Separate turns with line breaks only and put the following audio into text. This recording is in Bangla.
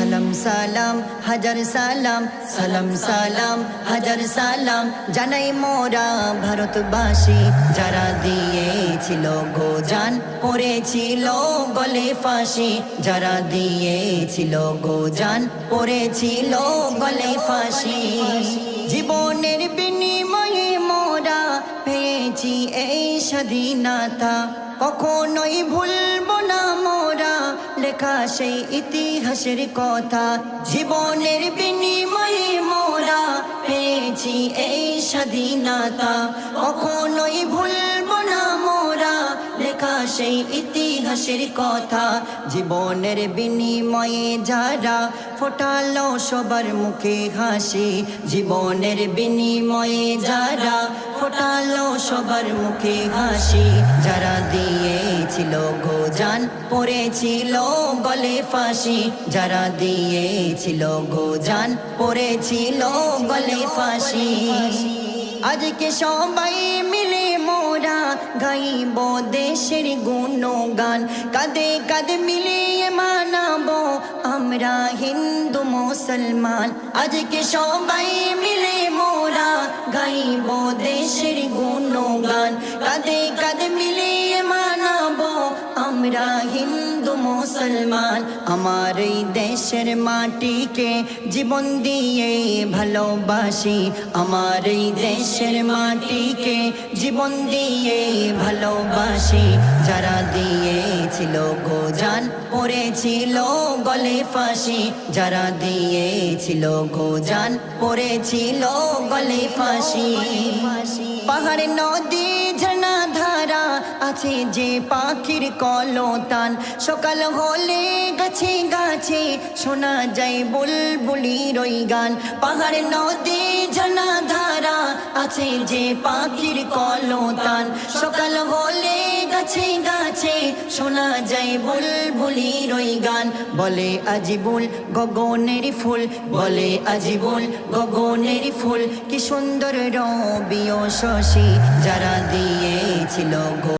হাজার সালাম সালাম সালাম, হাজার সালাম জানাই মোরা ভারতবাসী। যারা দিয়েছিল গো জান, পড়েছিল গলে ফাঁসি। যারা দিয়েছিল গো জান, পড়েছিল গলে ফাঁসি। জীবনের বিনিময়ে মোরা পেয়েছি এই স্বাধীনতা। কখনোই ভুলব না লেখা সেই ইতিহাসের কথা। জীবনের বিনিময়ে মোরা পেয়েছি এই স্বাধীনতা। কখনোই ভুলব না মোরা, লেখা সেই ইতিহাসের কথা, জীবনের বিনিময়ে যারা ফোটালো সবার মুখে হাসি, জীবনের বিনিময়ে যারা ফোটালো সবার মুখে হাসি, যারা দিয়েছিল গো জান পড়েছিল গলে ফাঁসি, যারা দিয়েছিল গো জান পড়েছিল গলে ফাঁসি। আজকে সবাই গাইব দেশের গুণগান। কাঁদে কাঁদে মিলিয়ে মানাবো আমরা হিন্দু মুসলমান। আজকে সবাই মিলে মোরা গাইব দেশের গুণগান আমরা হিন্দু মুসলমান আমার এই দেশের মাটিকে জীবন দিয়ে ভালোবাসি আমার এই দেশের মাটিকে জীবন দিয়ে ভালোবাসি যারা দিয়েছিল গো জান পড়েছিল গলে ফাঁসি। যারা দিয়েছিল গো জান, পড়েছিল গলে ফাঁসি। পাহাড় নদী আছে যে পাখির কলতান। সকাল হলে গাছে গাছে শোনা যায় বুলবুলি রই গান। পাহাড় নদী ঝর্ণা ধারা আছে যে পাখির কলতান। সকাল হলে গাছে গাছে শোনা যায় বুলবুলি রই গান। বলে আজিবুল গগনের ফুল, বলে আজিবুল গগনের ফুল। কি সুন্দর রবিও শশী যারা দিয়েছিল গো।